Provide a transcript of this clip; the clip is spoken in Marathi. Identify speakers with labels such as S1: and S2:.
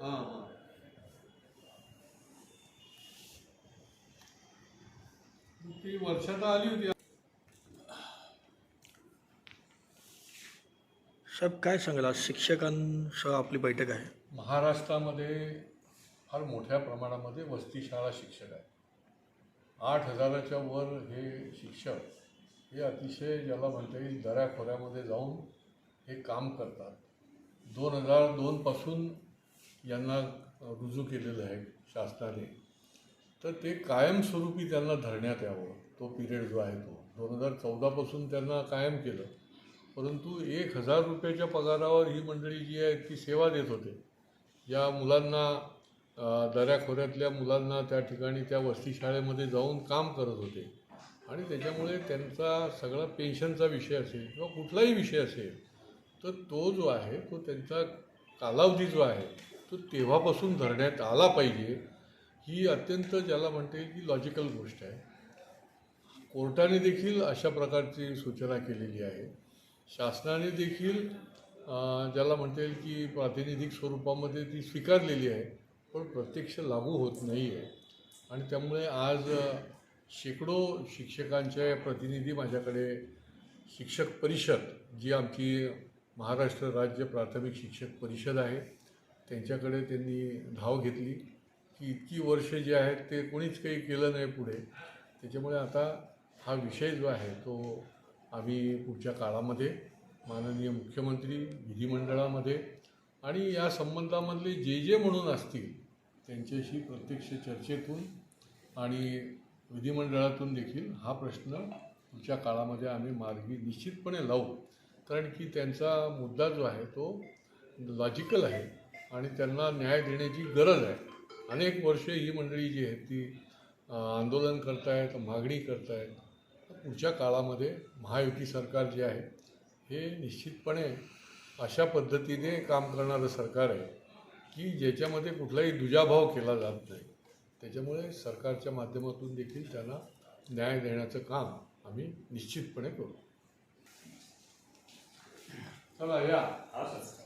S1: हां हां. ती वर्षाला आली होती.
S2: सब काय सांगाल? शिक्षकांसह आपली बैठक आहे.
S1: महाराष्ट्रामध्ये फार मोठ्या प्रमाणामध्ये वस्तीशाळा शिक्षक आहे आठ हजाराच्या वर हे शिक्षक हे अतिशय ज्याला म्हणता येईल दऱ्याखोऱ्यामध्ये जाऊन हे काम करतात. दोन हजार दोनपासून यांना रुजू केलेलं आहे शासनाने. तर ते कायमस्वरूपी त्यांना धरण्यात यावं. तो पिरियड जो आहे तो. दोन हजार चौदापासून त्यांना कायम केलं. परंतु एक हजार रुपयाच्या पगारावर ही मंडळी जी आहे ती सेवा देत होते. या मुलांना दऱ्याखोऱ्यातल्या मुलांना त्या ठिकाणी त्या वस्ती शाळेमध्ये जाऊन काम करत होते. आणि त्याच्यामुळे त्यांचा सगळा पेन्शनचा विषय असेल किंवा कुठलाही विषय असेल तर तो जो आहे तो त्यांचा कालावधी जो आहे तो तेव्हापासून धरण्यात आला पाहिजे ही अत्यंत ज्याला म्हणता येईल की लॉजिकल गोष्ट आहे. कोर्टाने देखील अशा प्रकारची सूचना केलेली आहे. शासनाने देखील ज्याला म्हणता येईल की प्रातिनिधिक स्वरूपामध्ये ती स्वीकारलेली आहे पण प्रत्यक्ष लागू होत नाही आहे आणि त्यामुळे आज शेकडो शिक्षकांचे प्रतिनिधी माझ्याकडे शिक्षक परिषद जी आमची महाराष्ट्र राज्य प्राथमिक शिक्षक परिषद आहे त्यांच्याकडे त्यांनी धाव घेतली की इतकी वर्ष जे आहेत ते कोणीच काही केलं नाही पुढे. त्याच्यामुळे आता हा विषय जो आहे तो आम्ही पुढच्या काळामध्ये माननीय मुख्यमंत्री विधिमंडळामध्ये आणि या संबंधामधले जे जे म्हणून असतील त्यांच्याशी प्रत्यक्ष चर्चेतून आणि विधिमंडळातून देखील हा प्रश्न पुढच्या काळामध्ये आम्ही मार्गी निश्चितपणे लावू. कारण की त्यांचा मुद्दा जो आहे तो लॉजिकल आहे. आणि त्यांना न्याय देण्याची गरज आहे. अनेक वर्षे ही मंडळी जी आहे ती आंदोलन करतायत मागणी करतायत. पुढच्या काळामध्ये महायुती सरकार जे आहे हे निश्चितपणे अशा पद्धतीने काम करणारं सरकार आहे की ज्याच्यामध्ये कुठलाही दुजाभाव केला जात नाही. त्याच्यामुळे सरकारच्या माध्यमातून देखील त्यांना न्याय देण्याचं काम आम्ही निश्चितपणे करू. चला या.
S3: हा सर.